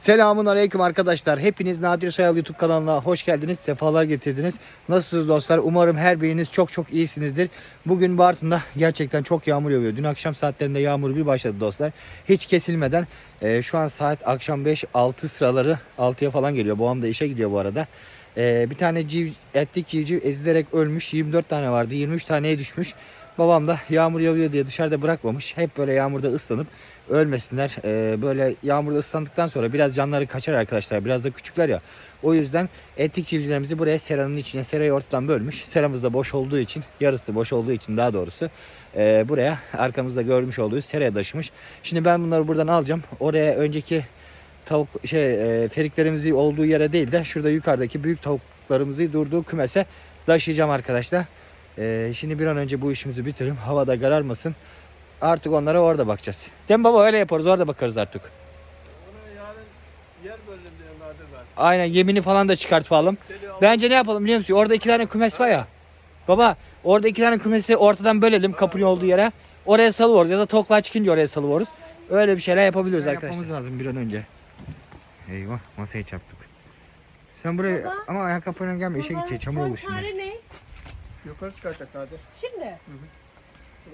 Selamun aleyküm arkadaşlar. Hepiniz Nadir Soyal YouTube kanalına hoş geldiniz. Sefalar getirdiniz. Nasılsınız dostlar? Umarım her biriniz çok çok iyisinizdir. Bugün Bartın'da gerçekten çok yağmur yağıyor. Dün akşam saatlerinde yağmur bir başladı dostlar. Hiç kesilmeden e, şu an saat akşam 5-6 sıraları 6'ya falan geliyor. Babam da işe gidiyor bu arada. E, bir tane civ, etlik civciv ezilerek ölmüş. 24 tane vardı. 23 taneye düşmüş. Babam da yağmur yağıyor diye dışarıda bırakmamış. Hep böyle yağmurda ıslanıp ölmesinler. Ee, böyle yağmurda ıslandıktan sonra biraz canları kaçar arkadaşlar. Biraz da küçükler ya. O yüzden etlik civcivlerimizi buraya seranın içine serayı ortadan bölmüş. Seramız da boş olduğu için yarısı boş olduğu için daha doğrusu ee, buraya arkamızda görmüş olduğu seraya taşımış. Şimdi ben bunları buradan alacağım. Oraya önceki tavuk şey e, feriklerimizi olduğu yere değil de şurada yukarıdaki büyük tavuklarımızı durduğu kümese taşıyacağım arkadaşlar. Ee, şimdi bir an önce bu işimizi bitirelim. Havada kararmasın. Artık onlara orada bakacağız. Değil mi baba öyle yaparız orada bakarız artık. Ona yarın yer böldüm diyorlardı ben. Aynen yemini falan da çıkartalım. Bence ne yapalım biliyor musun? Orada iki tane kümes var ya. Baba orada iki tane kümesi ortadan bölelim kapının olduğu yere. Oraya salıvoruz ya da toklar çıkınca oraya salıvoruz. Öyle bir şeyler yapabiliriz arkadaşlar. Yapmamız lazım bir an önce. Eyvah masayı çarptık. Sen buraya Baba. ama ayakkabıyla gelme işe Baba, gidecek çamur olur şimdi. Yukarı çıkacaklardı. Şimdi.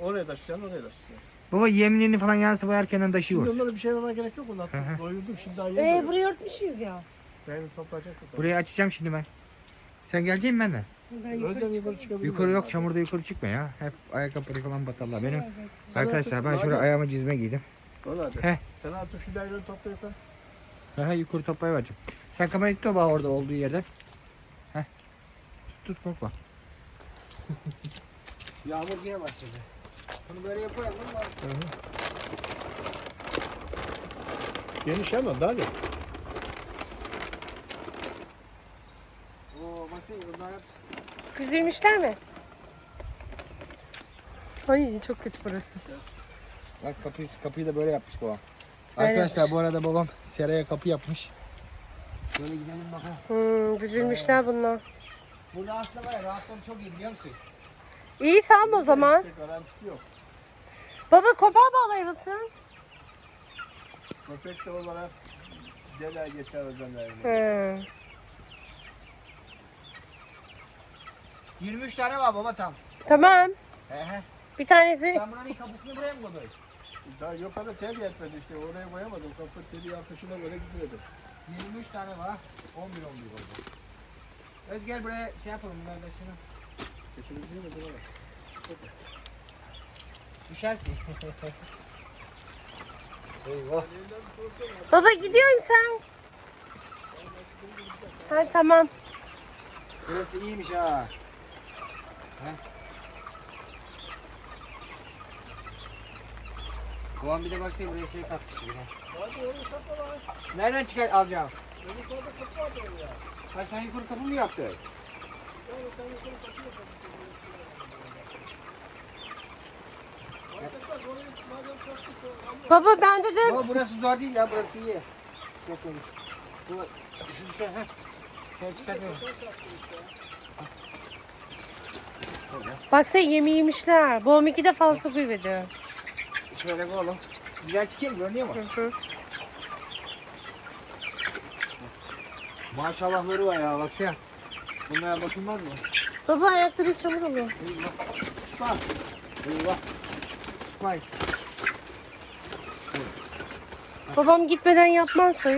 Oraya taşıyacaksın, oraya taşıyacaksın. Baba yemlerini falan yarısı bayarken Şimdi taşıyoruz. onlara bir şey vermeye gerek yok. Onlar doyurdum şimdi daha yer Ee, burayı örtmüşüz ya. Benim toplayacak bu. Burayı açacağım şimdi ben. Sen gelecek misin benden? Ben Özlem yukarı yukarı çıkabilir. Yukarı yok çamurda yukarı çıkma ya. Hep ayakkabıları falan batarlar. Benim Sana arkadaşlar ben şuraya ayağıma cizme giydim. Öyle hadi. He. Sen artık şu daireyi topla yukarı. He yukarı toplayıvereceğim. Sen kamerayı tut orada olduğu yerden. Heh. Tut korkma. Yağmur yine başladı. Bunu böyle yapalım mı? Geniş ama dar ya. Oo masayı bunlar hep Düzülmüşler mi? Ay çok kötü burası. Bak kapıyı, kapıyı da böyle yapmış babam. Güzel Arkadaşlar bu arada babam seraya kapı yapmış. Böyle gidelim bakalım. Hmm, düzülmüşler bunlar. Burada aslında var ya çok iyi biliyor musun? İyi sağ o zaman. İşte garantisi yok. Baba kopar bağlayasın. Köpek de olarak gele geçer özenlerini. Hı. 23 tane var baba tam. Tamam. He he. Bir tanesi Sen buranın kapısını buraya mı koydun? Daha yukarı tel yetmedi işte oraya koyamadım. Kapı teli yapışına göre gidiyordu. 23 tane var. 11 11 oldu. Özgür buraya şey yapalım bunlar da şunu. De buna bak. Düşersin. Eyvah. Baba gidiyorsun sen. Ha tamam. Burası iyiymiş ha. He. Babam bir de baksana buraya şey katmış bir de. Hadi onu kapı var. Nereden çıkar alacağım? Yukarıda kapı var diyor ya. Hayır sen yukarı kapı mı yaptın? Yani sen yukarı kapı yapalım. Arkadaşlar orayı madem kapı Baba bende de Ama burası zor değil ya burası iyi. Çok olmuş. Bu şu şey ha. Şöyle çıkartıyorum. baksana yemi yemişler. Babam iki de fazla kuyvedi. Şöyle koyalım. Güzel çıkıyor? Görünüyor mu? Hı hı. Maşallahları var ya baksana. Bunlara bakılmaz mı? Baba ayakları çamur oluyor. Çıkma. Eyvah. Babam gitmeden yapmazsa.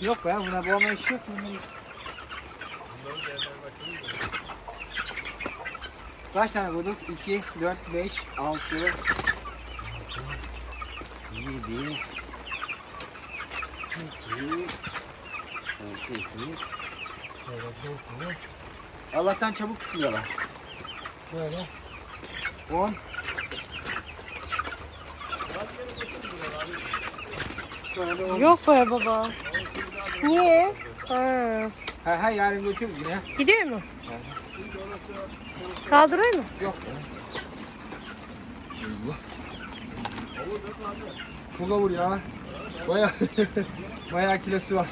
Yok be buna boğma işi yok. Kaç tane koyduk? 2, 4, 5, 6, 7, 8, 8, 9, Allah'tan çabuk tutuyorlar. Şöyle. 10. Şöyle 10. Yok be baba. Niye? Ha. Ha ha yarın götürürüz yine. Gidiyor mu? Kaldırıyor mu? Yok. Çok avur ya. Baya bayağı kilosu var.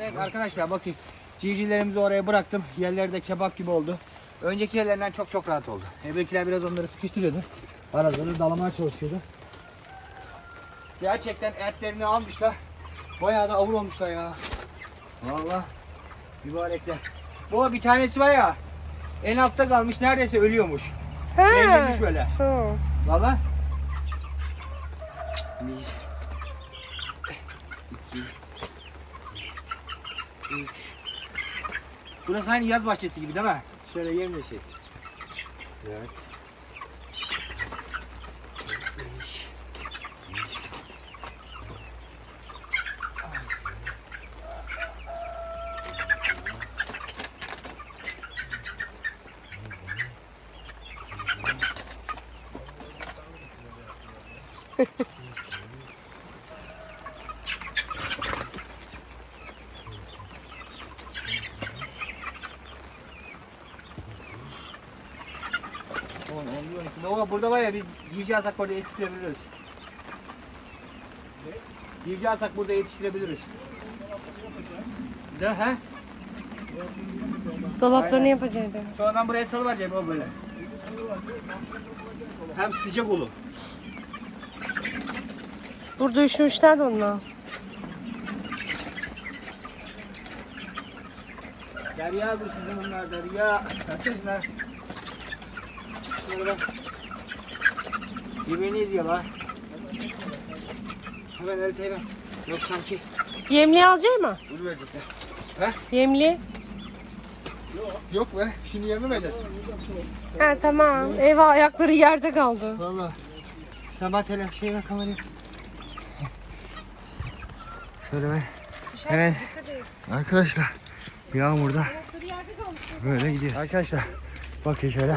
Evet arkadaşlar bakın. Civcivlerimizi oraya bıraktım. Yerleri de kebap gibi oldu. Önceki yerlerinden çok çok rahat oldu. Öbürkiler biraz onları sıkıştırıyordu. Araları dalamaya çalışıyordu. Gerçekten etlerini almışlar. Bayağı da avul olmuşlar ya. Vallahi mübarekler. Bu bir tanesi var ya. En altta kalmış neredeyse ölüyormuş. Ha. Dengilmiş böyle. Ha. Valla. Bir. iki, Üç. Burası aynı yaz bahçesi gibi değil mi? Şöyle yemyeşil. Dört. On, on, bir, on iki. Baba burada var ya biz civciv alsak burada yetiştirebiliriz. Civciv alsak burada yetiştirebiliriz. De he? Dolaplarını Aynen. yapacaktım. Sonradan buraya salıverecek o böyle. Hem sıcak olur. Burada üşümüşler de onunla. Derya bu sizin bunlar derya. Arkadaşlar. Şöyle bak. Yemeğini izliyor lan. Hemen öyle hemen. Yok sanki. Yemli alacak mı? Bunu verecekler. Yemli. Yok be. Şimdi yememeyeceğiz. Ha tamam. Eyvah ayakları yerde kaldı. Valla. Sen bak hele şeyle kamerayı. Şöyle ben. Evet. Arkadaşlar yağmurda böyle gidiyoruz. Arkadaşlar bakın şöyle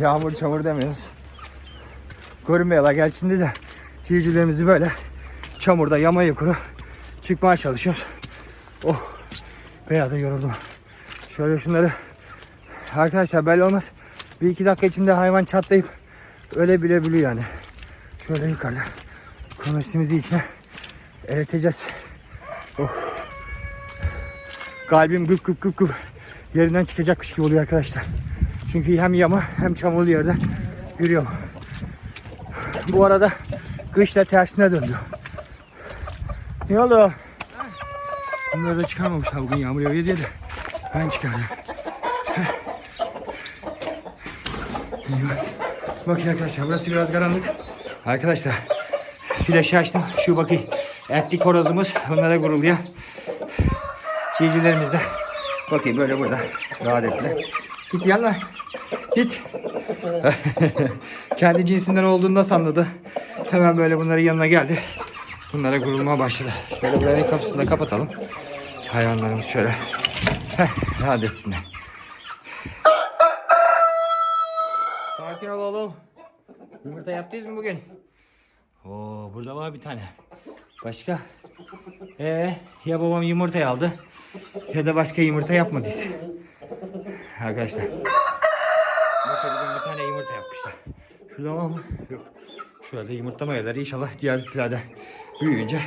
yağmur çamur demiyoruz. Görünmüyorlar gelsin de civcivlerimizi böyle çamurda yama yukarı çıkmaya çalışıyoruz. Oh bayağı da yoruldum. Şöyle şunları arkadaşlar belli olmaz. Bir iki dakika içinde hayvan çatlayıp öyle bile biliyor yani. Şöyle yukarıda komesimizi içine eriteceğiz. Oh. Kalbim gıp gıp gıp gıp yerinden çıkacakmış gibi oluyor arkadaşlar. Çünkü hem yama hem çamurlu yerde yürüyorum. Bu arada kış da tersine döndü. Ne oldu? Bunları da çıkarmamışlar bugün yağmur yağıyor diye de ben çıkardım. Bakın arkadaşlar burası biraz karanlık. Arkadaşlar flaşı açtım. Şu bakayım etlik horozumuz onlara guruluyor. Civcivlerimiz de bakayım böyle burada rahat ettiler. Git yanına. Git. Kendi cinsinden olduğunu nasıl anladı? Hemen böyle bunların yanına geldi. Bunlara gurulmaya başladı. Şöyle buranın kapısını da kapatalım. Hayvanlarımız şöyle Heh, rahat etsinler. Sakin ol oğlum. Yumurta yaptınız mı bugün? Oo burada var bir tane. Başka? Ee, ya babam yumurtayı aldı ya da başka yumurta yapmadıysa. Arkadaşlar. Bakın bir tane yumurta yapmışlar. Şurada var mı? Yok. Şurada yumurtlama yerleri inşallah diğer bitkilerde büyüyünce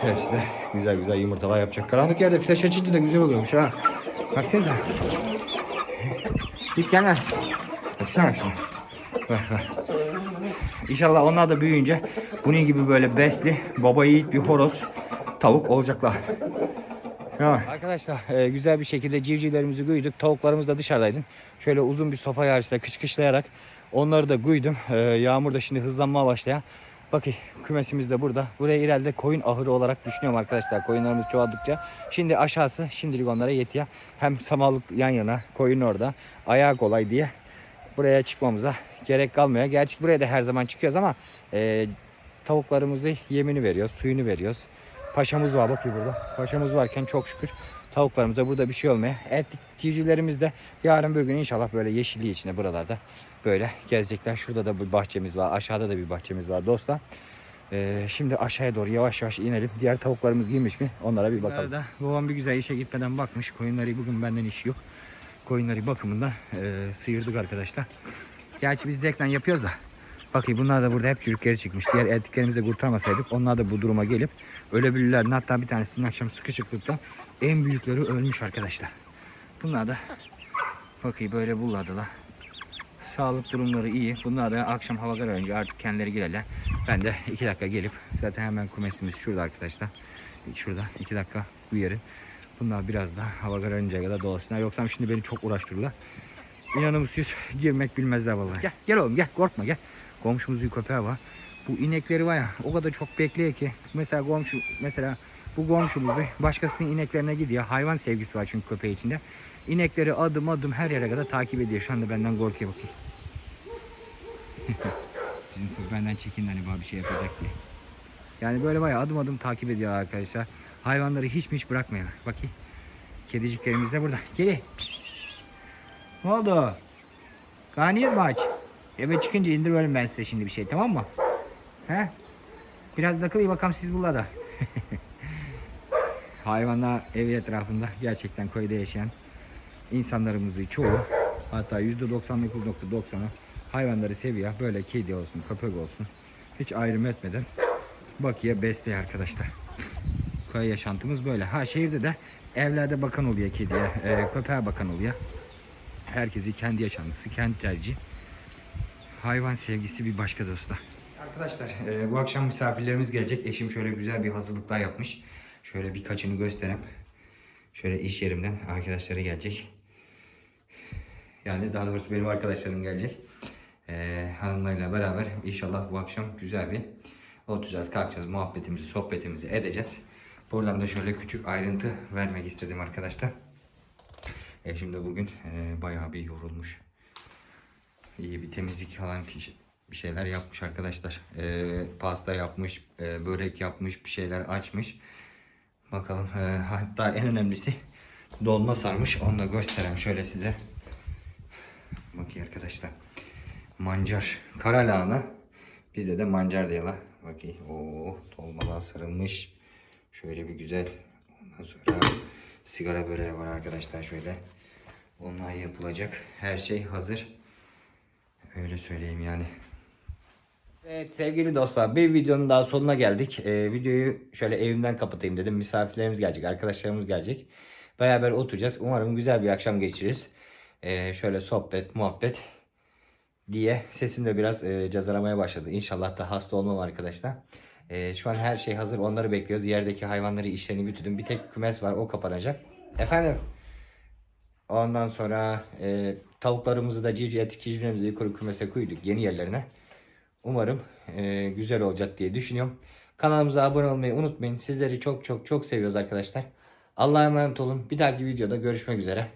hepsi de güzel güzel yumurtalar yapacak. Karanlık yerde flash açınca da güzel oluyormuş ha. Baksanıza. Git gelme. Açsana bak şimdi. Bak bak. İnşallah onlar da büyüyünce bunun gibi böyle besli, baba yiğit bir horoz, tavuk olacaklar. Ya. Arkadaşlar e, güzel bir şekilde civcivlerimizi güydük. Tavuklarımız da dışarıdaydı. Şöyle uzun bir sopa yarışla kışkışlayarak onları da güydüm. E, yağmur da şimdi hızlanmaya başlayan. Bakın kümesimiz de burada. Buraya ileride koyun ahırı olarak düşünüyorum arkadaşlar. Koyunlarımız çoğaldıkça. Şimdi aşağısı şimdilik onlara yetiyor. Hem samanlık yan yana, koyun orada. Ayağı kolay diye buraya çıkmamıza gerek kalmıyor. Gerçi buraya da her zaman çıkıyoruz ama e, tavuklarımızı yemini veriyoruz, suyunu veriyoruz. Paşamız var bakıyor burada. Paşamız varken çok şükür tavuklarımıza burada bir şey olmuyor. Et civcivlerimiz de yarın bir gün inşallah böyle yeşilliği içinde buralarda böyle gezecekler. Şurada da bir bahçemiz var. Aşağıda da bir bahçemiz var dostlar. Ee, şimdi aşağıya doğru yavaş yavaş inelim. Diğer tavuklarımız girmiş mi? Onlara bir bakalım. babam bir güzel işe gitmeden bakmış. Koyunları bugün benden işi yok. Koyunları bakımında e, sıyırdık arkadaşlar. Gerçi biz zevkle yapıyoruz da. Bakın bunlar da burada hep çürükleri çıkmış. Diğer erdiklerimizi de kurtarmasaydık onlar da bu duruma gelip ölebilirlerdi. Hatta bir tanesi dün akşam sıkışıklıkta en büyükleri ölmüş arkadaşlar. Bunlar da bakın böyle bulladılar. Sağlık durumları iyi. Bunlar da akşam hava kararınca artık kendileri girerler. Ben de iki dakika gelip zaten hemen kumesimiz şurada arkadaşlar. Şurada iki dakika uyarı. Bunlar biraz daha hava kararıncaya kadar dolasınlar. Yoksa şimdi beni çok uğraştırırlar. İnanır mısınız? Girmek bilmezler vallahi. Gel, gel oğlum gel korkma gel. Komşumuzun köpeği var. Bu inekleri var ya o kadar çok bekliyor ki. Mesela komşu mesela bu komşumuz başkasının ineklerine gidiyor. Hayvan sevgisi var çünkü köpeği içinde. İnekleri adım adım her yere kadar takip ediyor. Şu anda benden korkuyor bakayım. Benden çekin hani bir şey yapacak diye. Yani böyle bayağı adım adım takip ediyor arkadaşlar. Hayvanları hiç mi hiç bırakmayın. Bakayım. Kediciklerimiz de burada. Geli. Ne oldu? Karnınız mı aç? Eve çıkınca indiriyorum ben size şimdi bir şey tamam mı? He? Biraz takılayım bakalım siz burada. Hayvanlar evi etrafında gerçekten köyde yaşayan insanlarımızın çoğu hatta %99.90'ı hayvanları seviyor. Böyle kedi olsun, köpek olsun. Hiç ayrım etmeden bakıya besliyor arkadaşlar. Köy yaşantımız böyle. Ha şehirde de evlerde bakan oluyor kediye, e, köpeğe bakan oluyor. Herkesi kendi yaşantısı, kendi tercih. Hayvan sevgisi bir başka dostlar. Arkadaşlar e, bu akşam misafirlerimiz gelecek. Eşim şöyle güzel bir hazırlıklar yapmış. Şöyle birkaçını göstereyim. Şöyle iş yerimden arkadaşları gelecek. Yani daha doğrusu benim arkadaşlarım gelecek. E, hanımlarıyla beraber inşallah bu akşam güzel bir oturacağız, kalkacağız, muhabbetimizi, sohbetimizi edeceğiz. Buradan da şöyle küçük ayrıntı vermek istedim arkadaşlar. Eşim de bugün e, bayağı bir yorulmuş. İyi bir temizlik falan bir şeyler yapmış arkadaşlar. E, pasta yapmış, e, börek yapmış, bir şeyler açmış. Bakalım e, hatta en önemlisi dolma sarmış. Onu da göstereyim şöyle size. Bakın arkadaşlar. Mancar, kara lahana. Bizde de mancar diyorlar. Bakın o dolmalar sarılmış. Şöyle bir güzel. Ondan sonra sigara böreği var arkadaşlar şöyle. Onlar yapılacak. Her şey hazır. Öyle söyleyeyim yani. Evet sevgili dostlar bir videonun daha sonuna geldik. Ee, videoyu şöyle evimden kapatayım dedim. Misafirlerimiz gelecek, arkadaşlarımız gelecek. Beraber oturacağız. Umarım güzel bir akşam geçiririz. Ee, şöyle sohbet, muhabbet diye sesim de biraz e, cazaramaya başladı. İnşallah da hasta olmam arkadaşlar. E, şu an her şey hazır. Onları bekliyoruz. Yerdeki hayvanları işlerini bitirdim. Bir tek kümes var. O kapanacak. Efendim? Ondan sonra e, tavuklarımızı da civciv etik civcivlerimizi yukarı kümese koyduk yeni yerlerine. Umarım e, güzel olacak diye düşünüyorum. Kanalımıza abone olmayı unutmayın. Sizleri çok çok çok seviyoruz arkadaşlar. Allah'a emanet olun. Bir dahaki videoda görüşmek üzere.